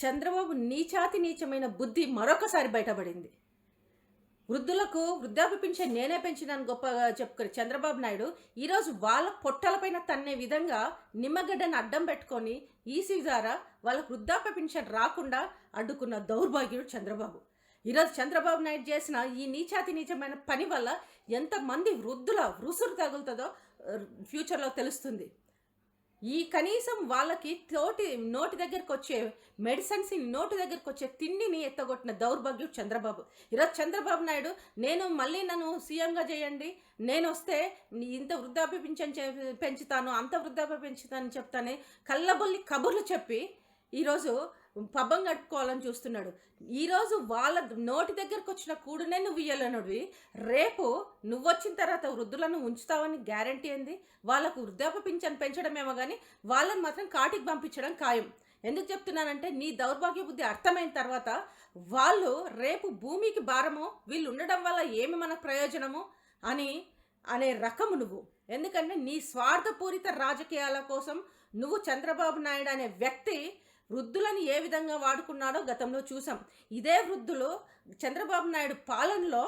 చంద్రబాబు నీచాతి నీచమైన బుద్ధి మరొకసారి బయటపడింది. వృద్ధులకు వృద్ధాప్య పింఛన్ నేనే పెంచినాను గొప్పగా చెప్పుకొని చంద్రబాబు నాయుడు ఈరోజు వాళ్ళ పొట్టలపైన తన్నే విధంగా నిమ్మగడ్డను అడ్డం పెట్టుకొని ఈసీ ద్వారా వాళ్ళకు వృద్ధాప్య పెన్షన్ రాకుండా అడ్డుకున్న దౌర్భాగ్యుడు చంద్రబాబు. ఈరోజు చంద్రబాబు నాయుడు చేసిన ఈ నీచాతి నీచమైన పని వల్ల ఎంతమంది వృద్ధుల రుసురు తగులుతుందో ఫ్యూచర్లో తెలుస్తుంది. ఈ కనీసం వాళ్ళకి తోటి నోటి దగ్గరకు వచ్చే మెడిసిన్స్ నోటి దగ్గరకు వచ్చే తిండిని ఎత్తగొట్టిన దౌర్భాగ్యం చంద్రబాబు. ఈరోజు చంద్రబాబు నాయుడు నేను మళ్ళీ నన్ను సీఎంగా చేయండి నేను వస్తే ఇంత వృద్ధాప్య పెంచుతాను అంత వృద్ధాప్య పెంచుతానని చెప్తాను కళ్ళబొల్లి కబుర్లు చెప్పి ఈరోజు పబ్బం కట్టుకోవాలని చూస్తున్నాడు. ఈరోజు వాళ్ళ నోటి దగ్గరకు వచ్చిన కూడునే నువ్వు ఇయ్యలేనుడివి రేపు నువ్వు వచ్చిన తర్వాత వృద్ధులను ఉంచుతావని గ్యారంటీ ఏంది? వాళ్ళకు వృద్ధాప్య పింఛన్ పెంచడమేమో కానీ వాళ్ళని మాత్రం కాటికి పంపించడం ఖాయం. ఎందుకు చెప్తున్నానంటే నీ దౌర్భాగ్య బుద్ధి అర్థమైన తర్వాత వాళ్ళు రేపు భూమికి భారమో వీళ్ళు ఉండడం వల్ల ఏమి మనకు ప్రయోజనము అని అనే రకము నువ్వు. ఎందుకంటే నీ స్వార్థపూరిత రాజకీయాల కోసం నువ్వు చంద్రబాబు నాయుడు అనే వ్యక్తి వృద్ధులను ఏ విధంగా వాడుకున్నాడో గతంలో చూసాం. ఇదే వృద్ధులు చంద్రబాబు నాయుడు పాలనలో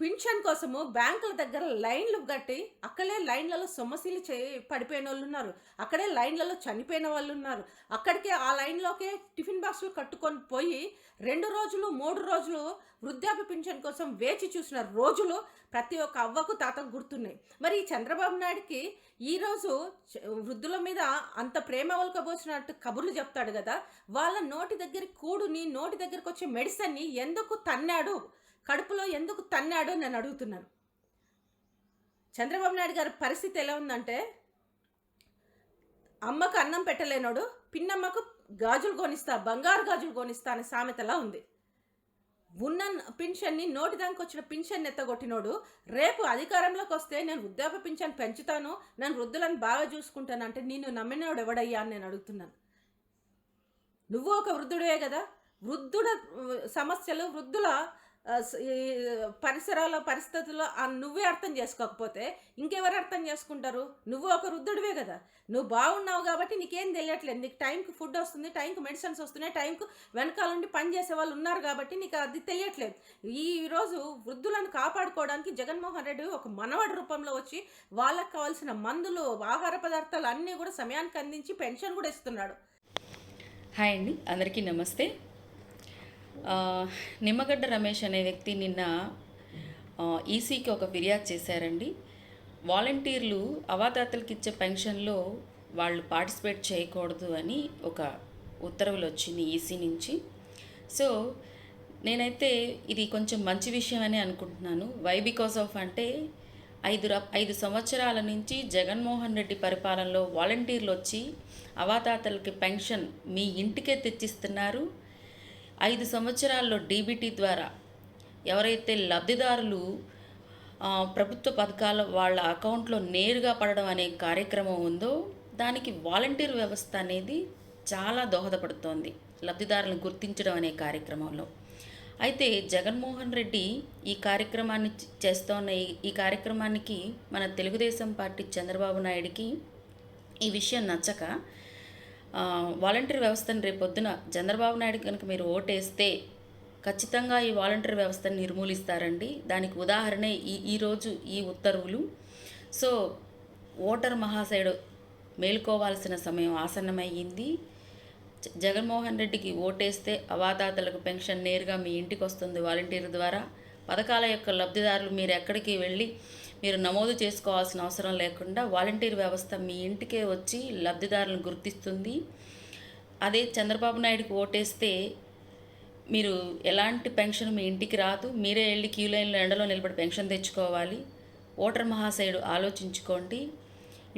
పింఛన్ కోసము బ్యాంకుల దగ్గర లైన్లు కట్టి అక్కడే లైన్లలో సొమ్మసీలు చే పడిపోయిన వాళ్ళు ఉన్నారు. అక్కడే లైన్లలో చనిపోయిన వాళ్ళు ఉన్నారు. అక్కడికే ఆ లైన్లోకే టిఫిన్ బాక్సులు కట్టుకొని పోయి రెండు రోజులు మూడు రోజులు వృద్ధాప్య పింఛన్ కోసం వేచి చూసిన రోజులు ప్రతి ఒక్క అవ్వకు తాతకు గుర్తున్నాయి. మరి ఈ చంద్రబాబు నాయుడికి ఈరోజు వృద్ధుల మీద అంత ప్రేమ వలకబోసినట్టు కబుర్లు చెప్తాడు కదా. వాళ్ళ నోటి దగ్గర కూడుని నోటి దగ్గరకు వచ్చే మెడిసిన్ని ఎందుకు తన్నాడు? కడుపులో ఎందుకు తన్నాడు నేను అడుగుతున్నాను చంద్రబాబు నాయుడు గారి పరిస్థితి ఎలా ఉందంటే అమ్మకు అన్నం పెట్టలేనోడు పిన్నమ్మకు గాజులు కొనిస్తా బంగారు గాజులు కొనిస్తా అనే సామెతలా ఉంది. ఉన్న పింఛన్ని నోటి దానికి వచ్చిన పింఛన్ ఎత్తగొట్టినోడు రేపు అధికారంలోకి వస్తే నేను వృద్ధాప్య పింఛన్ పెంచుతాను నేను వృద్ధులను బాగా చూసుకుంటాను అంటే నిన్ను నమ్మినోడు ఎవడయ్యా అని నేను అడుగుతున్నాను. నువ్వు ఒక వృద్ధుడే కదా వృద్ధుడ సమస్యలు వృద్ధుల ఈ పరిసరాల పరిస్థితుల్లో నువ్వే అర్థం చేసుకోకపోతే ఇంకెవరు అర్థం చేసుకుంటారు? నువ్వు ఒక వృద్ధుడివే కదా. నువ్వు బాగున్నావు కాబట్టి నీకేం తెలియట్లేదు. నీకు టైంకి ఫుడ్ వస్తుంది టైంకి మెడిసిన్స్ వస్తున్నాయి టైంకు వెనకాల నుండి పని చేసే వాళ్ళు ఉన్నారు కాబట్టి నీకు అది తెలియట్లేదు. ఈరోజు వృద్ధులను కాపాడుకోవడానికి జగన్మోహన్ రెడ్డి ఒక మనవడి రూపంలో వచ్చి వాళ్ళకి కావాల్సిన మందులు ఆహార పదార్థాలు అన్నీ కూడా సమయానికి అందించి పెన్షన్ కూడా ఇస్తున్నాడు. హాయ్ అండి. అందరికీ నమస్తే. నిమ్మగడ్డ రమేష్ అనే వ్యక్తి నిన్న ఈసీకి ఒక ఫిర్యాదు చేశారండి. వాలంటీర్లు అవాతాతలకు ఇచ్చే పెన్షన్లో వాళ్ళు పార్టిసిపేట్ చేయకూడదు అని ఒక ఉత్తర్వులు వచ్చింది ఈసీ నుంచి. సో నేనైతే ఇది కొంచెం మంచి విషయం అని అనుకుంటున్నాను. వై బికాస్ ఆఫ్ అంటే ఐదు ర- ఐదు సంవత్సరాల నుంచి జగన్మోహన్ రెడ్డి పరిపాలనలో వాలంటీర్లు వచ్చి అవాతాతలకి పెన్షన్ మీ ఇంటికే తెచ్చిస్తున్నారు. ఐదు సంవత్సరాల్లో డీబీటీ ద్వారా ఎవరైతే లబ్ధిదారులు ప్రభుత్వ పథకాల వాళ్ళ అకౌంట్లో నేరుగా పడడం అనే కార్యక్రమం ఉందో దానికి వాలంటీర్ వ్యవస్థ అనేది చాలా దోహదపడుతోంది లబ్ధిదారులను గుర్తించడం అనే కార్యక్రమంలో. అయితే జగన్మోహన్ రెడ్డి ఈ కార్యక్రమాన్ని చ- చేస్తోన్న ఈ- ఈ కార్యక్రమానికి మన తెలుగుదేశం పార్టీ చంద్రబాబు నాయుడికి ఈ విషయం నచ్చక వాలంటీర్ వ్యవస్థను రేపొద్దున చంద్రబాబు నాయుడు కనుక మీరు ఓటేస్తే ఖచ్చితంగా ఈ వాలంటీర్ వ్యవస్థను నిర్మూలిస్తారండి. దానికి ఉదాహరణే ఈ ఈరోజు ఈ ఉత్తర్వులు. సో ఓటర్ మహాశయుడు మేలుకోవాల్సిన సమయం ఆసన్నమయ్యింది. జ- జగన్మోహన్ రెడ్డికి ఓటేస్తే అవాతాతలకు పెన్షన్ నేరుగా మీ ఇంటికి వస్తుంది వాలంటీర్ ద్వారా. పథకాల యొక్క లబ్ధిదారులు మీరు ఎక్కడికి వెళ్ళి మీరు నమోదు చేసుకోవాల్సిన అవసరం లేకుండా వాలంటీర్ వ్యవస్థ మీ ఇంటికే వచ్చి లబ్ధిదారులను గుర్తిస్తుంది. అదే చంద్రబాబు నాయుడుకి ఓటేస్తే మీరు ఎలాంటి పెన్షన్ మీ ఇంటికి రాదు. మీరే వెళ్ళి క్యూ లైన్లో ఎండలో నిలబడి పెన్షన్ తెచ్చుకోవాలి. ఓటర్ మహాశయుడు ఆలోచించుకోండి.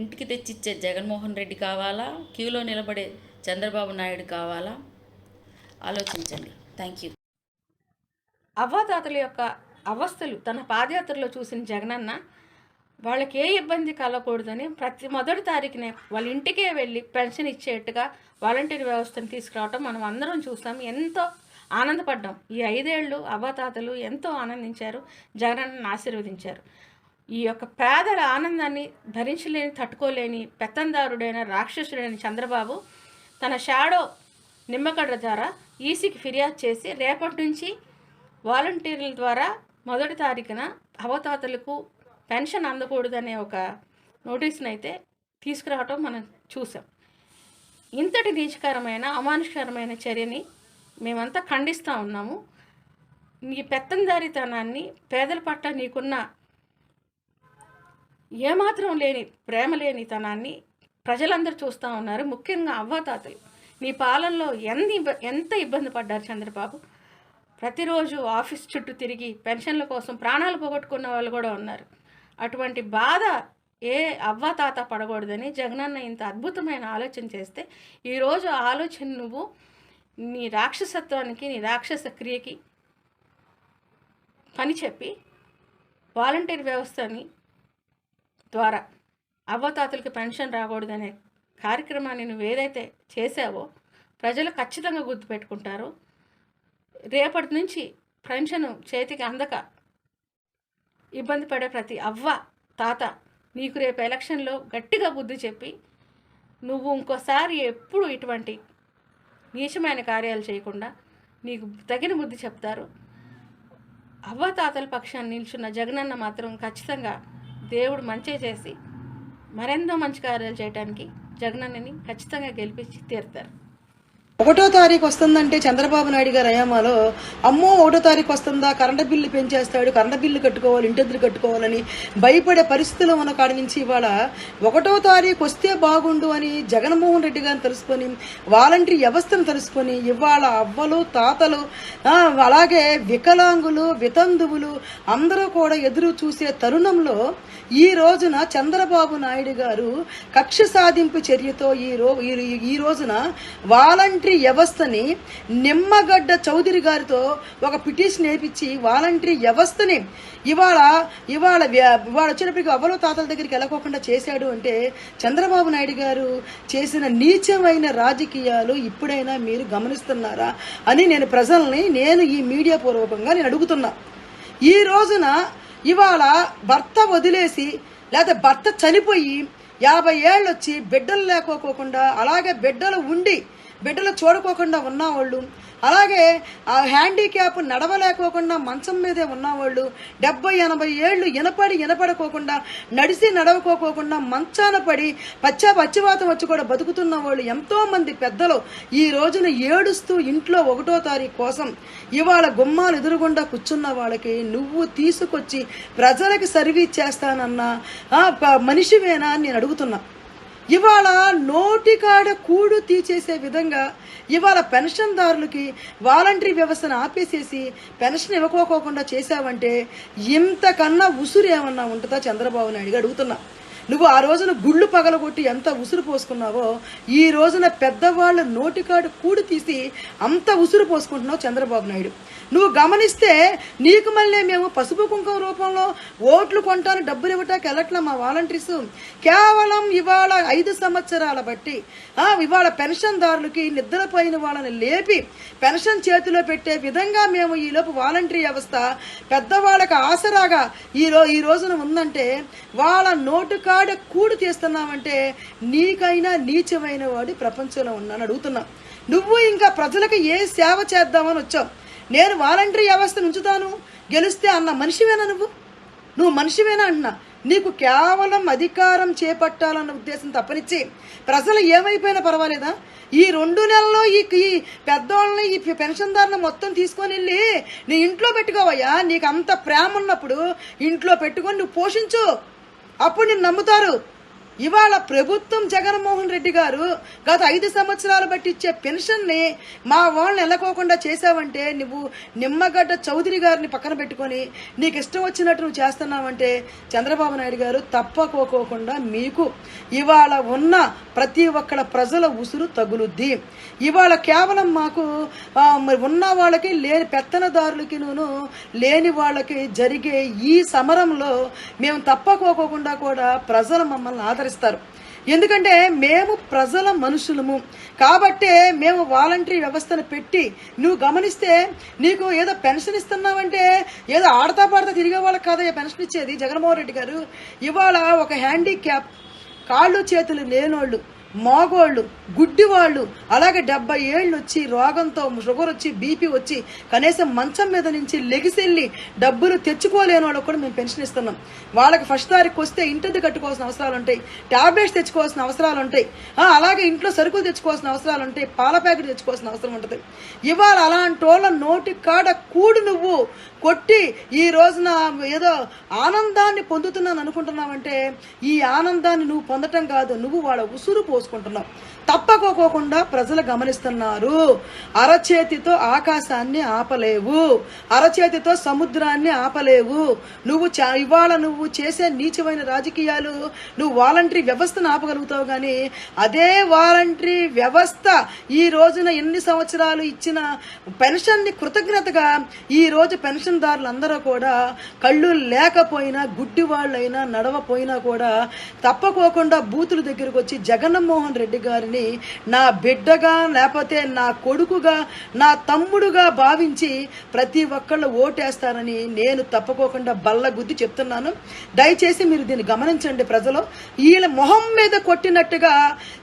ఇంటికి తెచ్చిచ్చే జగన్మోహన్ రెడ్డి కావాలా? క్యూలో నిలబడే చంద్రబాబు నాయుడు కావాలా? ఆలోచించండి. థ్యాంక్ యూ అవ్వాతాతల యొక్క అవస్థలు తన పాదయాత్రలో చూసిన జగనన్న వాళ్ళకి ఏ ఇబ్బంది కలగకూడదని ప్రతి మొదటి తారీఖునే వాళ్ళ ఇంటికే వెళ్ళి పెన్షన్ ఇచ్చేట్టుగా వాలంటీర్ వ్యవస్థను తీసుకురావటం మనం అందరం చూస్తాం. ఎంతో ఆనందపడ్డాం. ఈ ఐదేళ్ళు అవ్వాతాతలు ఎంతో ఆనందించారు జగనన్నను ఆశీర్వదించారు. ఈ యొక్క పేదల ఆనందాన్ని భరించలేని తట్టుకోలేని పెత్తందారుడైన రాక్షసుడైన చంద్రబాబు తన షాడో నిమ్మగడ్డ ద్వారా ఈసీకి ఫిర్యాదు చేసి రేపటి నుంచి వాలంటీర్ల ద్వారా మొదటి తారీఖున అవతాతలకు పెన్షన్ అందకూడదనే ఒక నోటీస్ని అయితే తీసుకురావటం మనం చూసాం. ఇంతటి నీచకరమైన అమానుషకరమైన చర్యని మేమంతా ఖండిస్తూ ఉన్నాము. నీ పెత్తందారితనాన్ని పేదల పట్ల నీకున్న ఏమాత్రం లేని ప్రేమ లేనితనాన్ని ప్రజలందరూ చూస్తూ ఉన్నారు. ముఖ్యంగా అవ్వాతాతలు. నీ పాలనలో ఎంత ఇబ్బ- ఎంత ఇబ్బంది పడ్డారు చంద్రబాబు? ప్రతిరోజు ఆఫీస్ చుట్టూ తిరిగి పెన్షన్ల కోసం ప్రాణాలు పోగొట్టుకున్న వాళ్ళు కూడా ఉన్నారు. అటువంటి బాధ ఏ అవ్వ తాత పడకూడదని జగనన్న ఇంత అద్భుతమైన ఆలోచన చేస్తే ఈరోజు ఆలోచన నువ్వు నీ రాక్షసత్వానికి నీ రాక్షస క్రియకి పని చెప్పి వాలంటీర్ వ్యవస్థని ద్వారా అవ్వతాతలకి పెన్షన్ రాకూడదనే కార్యక్రమాన్ని నువ్వు ఏదైతే చేసావో ప్రజలు ఖచ్చితంగా గుర్తుపెట్టుకుంటారు. రేపటి నుంచి పెన్షన్ చేతికి అందక. ఇబ్బంది పడే ప్రతి అవ్వ తాత నీకు రేపు ఎలక్షన్లో గట్టిగా బుద్ధి చెప్పి నువ్వు ఇంకోసారి ఎప్పుడు ఇటువంటి నీచమైన కార్యాలు చేయకుండా నీకు తగిన బుద్ధి చెప్తారు. అవ్వ తాతల పక్షాన్ని నిల్చున్న జగనన్న మాత్రం ఖచ్చితంగా దేవుడు మంచి చేసి మరెంతో మంచి కార్యాలు చేయడానికి జగనన్నని ఖచ్చితంగా గెలిపించి తీరుతారు. ఒకటో తారీఖు వస్తుందంటే చంద్రబాబు నాయుడు గారు అయామాలో అమ్మో ఒకటో తారీఖు వస్తుందా కరెంటు బిల్లు పెంచేస్తాడు కరెంటు బిల్లు కట్టుకోవాలి ఇంటెద్దులు కట్టుకోవాలని భయపడే పరిస్థితులు ఉన్న కాడి నుంచి ఇవాళ ఒకటో తారీఖు వస్తే బాగుండు అని జగన్మోహన్ రెడ్డి గారిని తెలుసుకొని వాలంటరీ వ్యవస్థను తెలుసుకొని ఇవాళ అవ్వలు తాతలు అలాగే వికలాంగులు వితంతువులు అందరూ కూడా ఎదురు చూసే తరుణంలో ఈ రోజున చంద్రబాబు నాయుడు గారు కక్ష సాధింపు చర్యతో ఈ రో ఈ- ఈ రోజున వాలంటరీ వ్యవస్థని నిమ్మగడ్డ చౌదరి గారితో ఒక పిటిషన్ వేపించి వాలంటరీ వ్యవస్థని ఇవాళ ఇవాళ ఇవాళ వచ్చినప్పటికీ అవ్వలో తాతల దగ్గరికి వెళ్ళకోకుండా చేశాడు అంటే చంద్రబాబు నాయుడు గారు చేసిన నీచమైన రాజకీయాలు ఇప్పుడైనా మీరు గమనిస్తున్నారా అని నేను ప్రజల్ని నేను ఈ మీడియా పూర్వకంగా నేను అడుగుతున్నా. ఈ రోజున ఇవాళ భర్త వదిలేసి లేదా భర్త చనిపోయి యాభై ఏళ్ళు వచ్చి బిడ్డలు లేకపోకుండా అలాగే బిడ్డలు ఉండి బిడ్డలు చూడకోకుండా ఉన్నవాళ్ళు అలాగే ఆ హ్యాండిక్యాప్ నడవలేకోకుండా మంచం మీదే ఉన్నవాళ్ళు డెబ్బై ఎనభై ఏళ్ళు ఇనపడి ఇనపడుకోకుండా నడిసి నడవకోకోకుండా మంచాన పడి పచ్చ పచ్చివాతం వచ్చి కూడా బతుకుతున్న వాళ్ళు ఎంతోమంది పెద్దలు ఈ రోజున ఏడుస్తూ ఇంట్లో ఒకటో తారీఖు కోసం ఇవాళ గుమ్మాలు ఎదురుగుండా కూర్చున్న వాళ్ళకి నువ్వు తీసుకొచ్చి ప్రజలకి సర్వీస్ చేస్తానన్నా మనిషివేనా అని నేను అడుగుతున్నా. ఇవాళ నోటికాడ కూడు తీసేసే విధంగా ఇవాళ పెన్షన్దారులకి వాలంటరీ వ్యవస్థను ఆపేసేసి పెన్షన్ ఇవ్వకోకుండా చేశావంటే ఇంతకన్నా ఉసురు ఏమన్నా ఉంటుందా చంద్రబాబు నాయుడు అడుగుతున్నా. నువ్వు ఆ రోజున గుళ్ళు పగలగొట్టి ఎంత ఉసురు పోసుకున్నావో ఈ రోజున పెద్దవాళ్ళ నోటికాడు కూడు తీసి అంత ఉసురు పోసుకుంటున్నావు చంద్రబాబు నాయుడు. నువ్వు గమనిస్తే నీకు మళ్ళీ మేము పసుపు కుంకుమ రూపంలో ఓట్లు కొంటాను డబ్బులు ఇవ్వటానికి వెళ్ళట్లా మా వాలంటీర్స్? కేవలం ఇవాళ ఐదు సంవత్సరాల బట్టి ఇవాళ పెన్షన్దారులకి నిద్రపోయిన వాళ్ళని లేపి పెన్షన్ చేతిలో పెట్టే విధంగా మేము ఈలోపు వాలంటరీ వ్యవస్థ పెద్దవాళ్ళకి ఆసరాగా ఈ ఈ రోజున ఉందంటే వాళ్ళ నోటు కాడ కూడు తీస్తున్నామంటే నీకైనా నీచమైన వాడు ప్రపంచంలో ఉన్నాను అడుగుతున్నాం. నువ్వు ఇంకా ప్రజలకు ఏ సేవ చేద్దామని వచ్చావు? నేను వాలంటరీ వ్యవస్థను ఉంచుతాను గెలిస్తే అన్న మనిషివేనా నువ్వు? నువ్వు మనిషివేనా అంటున్నా? నీకు కేవలం అధికారం చేపట్టాలన్న ఉద్దేశం తప్పనిచ్చి ప్రజలు ఏమైపోయినా పర్వాలేదా? ఈ రెండు నెలల్లో ఈ పెద్దోళ్ళని ఈ పెన్షన్దారుని మొత్తం తీసుకొని వెళ్ళి నీ ఇంట్లో పెట్టుకోవయ్యా. నీకు అంత ప్రేమ ఉన్నప్పుడు ఇంట్లో పెట్టుకొని నువ్వు పోషించు. అప్పుడు నిన్ను నమ్ముతారు. ఇవాళ ప్రభుత్వం జగన్మోహన్ రెడ్డి గారు గత ఐదు సంవత్సరాలు బట్టి ఇచ్చే పెన్షన్ని మా వాళ్ళని వెళ్ళకోకుండా చేసావంటే నువ్వు నిమ్మగడ్డ చౌదరి గారిని పక్కన పెట్టుకొని నీకు ఇష్టం వచ్చినట్టు నువ్వు చేస్తున్నావంటే చంద్రబాబు నాయుడు గారు తప్పకోకోకుండా మీకు ఇవాళ ఉన్న ప్రతి ఒక్కళ్ళ ప్రజల ఉసురు తగులుద్ది. ఇవాళ కేవలం మాకు మరి ఉన్న వాళ్ళకి లేని పెత్తనదారులకి నూను లేని వాళ్ళకి జరిగే ఈ సమరంలో మేము తప్పకోకోకుండా కూడా ప్రజలు మమ్మల్ని ఆదరిస్తారు ఎందుకంటే మేము ప్రజల మనుషులము. కాబట్టే మేము వాలంటరీ వ్యవస్థను పెట్టి నువ్వు గమనిస్తే నీకు ఏదో పెన్షన్ ఇస్తున్నావంటే ఏదో ఆడతా పాడతా తిరిగే వాళ్ళకి కాదయ్యా పెన్షన్ ఇచ్చేది జగన్మోహన్ రెడ్డి గారు. ఇవాళ ఒక హ్యాండిక్యాప్ కాళ్ళు చేతులు లేనోళ్ళు మోగోళ్ళు గుడ్డివాళ్ళు. అలాగే డెబ్బై ఏళ్ళు వచ్చి రోగంతో షుగర్ వచ్చి బీపీ వచ్చి కనీసం మంచం మీద నుంచి లెగిసెళ్ళి డబ్బులు తెచ్చుకోలేని వాళ్ళకు కూడా మేము పెన్షన్ ఇస్తున్నాం. వాళ్ళకి ఫస్ట్ తారీఖు వస్తే ఇంటిది కట్టుకోవాల్సిన అవసరాలు ఉంటాయి టాబ్లెట్స్ తెచ్చుకోవాల్సిన అవసరాలు ఉంటాయి అలాగే ఇంట్లో సరుకులు తెచ్చుకోవాల్సిన అవసరాలు ఉంటాయి పాల ప్యాకెట్ తెచ్చుకోవాల్సిన అవసరం ఉంటుంది. ఇవాళ అలాంటి వాళ్ళ నోటి కాడ కూడి నువ్వు కొట్టి ఈ రోజున ఏదో ఆనందాన్ని పొందుతున్నాను అనుకుంటున్నావంటే ఈ ఆనందాన్ని నువ్వు పొందటం కాదు. నువ్వు వాళ్ళ ఉసురు పోసుకుంటున్నావు తప్పకోకోకుండా ప్రజలు గమనిస్తున్నారు. అరచేతితో ఆకాశాన్ని ఆపలేవు. అరచేతితో సముద్రాన్ని ఆపలేవు. నువ్వు చా- ఇవాళ నువ్వు చేసే నీచమైన రాజకీయాలు నువ్వు వాలంటరీ వ్యవస్థను ఆపగలుగుతావు కానీ అదే వాలంటరీ వ్యవస్థ ఈ రోజున ఎన్ని సంవత్సరాలు ఇచ్చిన పెన్షన్ని కృతజ్ఞతగా ఈ రోజు పెన్షన్దారులందరూ కూడా కళ్ళు లేకపోయినా గుడ్డి వాళ్ళైనా నడవపోయినా కూడా తప్పకోకుండా బూతుల దగ్గరకు వచ్చి జగన్మోహన్ రెడ్డి గారిని నా బిడ్డగా లేకపోతే నా కొడుకుగా నా తమ్ముడుగా భావించి ప్రతి ఒక్కళ్ళు ఓటేస్తారని నేను తప్పుకోకుండా బల్ల గుద్ది చెప్తున్నాను. దయచేసి మీరు దీన్ని గమనించండి ప్రజలు. వీళ్ళ మొహం మీద కొట్టినట్టుగా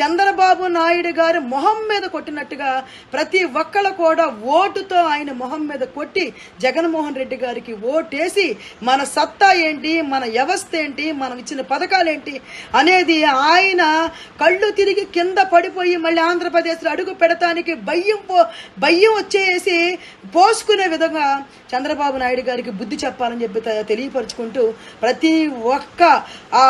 చంద్రబాబు నాయుడు గారి మొహం మీద కొట్టినట్టుగా ప్రతి ఒక్కళ్ళు కూడా ఓటుతో ఆయన మొహం మీద కొట్టి జగన్మోహన్ రెడ్డి గారికి ఓటేసి మన సత్తా ఏంటి మన వ్యవస్థ ఏంటి మనం ఇచ్చిన పథకాలేంటి అనేది ఆయన కళ్ళు తిరిగి కింద పడిపోయి మళ్ళీ ఆంధ్రప్రదేశ్లో అడుగు పెడతానికి భయం పో భయం వచ్చేసి పోసుకునే విధంగా చంద్రబాబు నాయుడు గారికి బుద్ధి చెప్పాలని చెప్పి తెలియపరుచుకుంటూ ప్రతి ఒక్క ఆ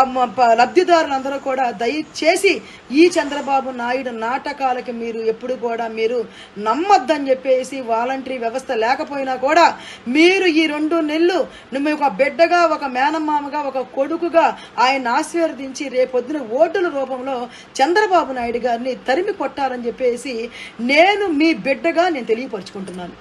లబ్ధిదారులందరూ కూడా దయచేసి ఈ చంద్రబాబు నాయుడు నాటకాలకి మీరు ఎప్పుడు కూడా మీరు నమ్మొద్దని చెప్పేసి వాలంటరీ వ్యవస్థ లేకపోయినా కూడా మీరు ఈ రెండు నెలలు నువ్వు ఒక బిడ్డగా ఒక మేనమామగా ఒక కొడుకుగా ఆయన ఆశీర్వదించి రేపొద్దున ఓటుల రూపంలో చంద్రబాబు నాయుడు గారిని తరిమి కొట్టాలని చెప్పేసి నేను మీ బిడ్డగా నేను తెలియపరుచుకుంటున్నాను.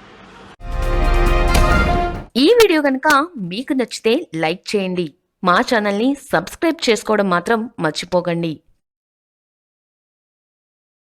ఈ వీడియో కనుక మీకు నచ్చితే లైక్ చేయండి. మా ఛానల్ని సబ్స్క్రైబ్ చేసుకోవడం మాత్రం మర్చిపోకండి.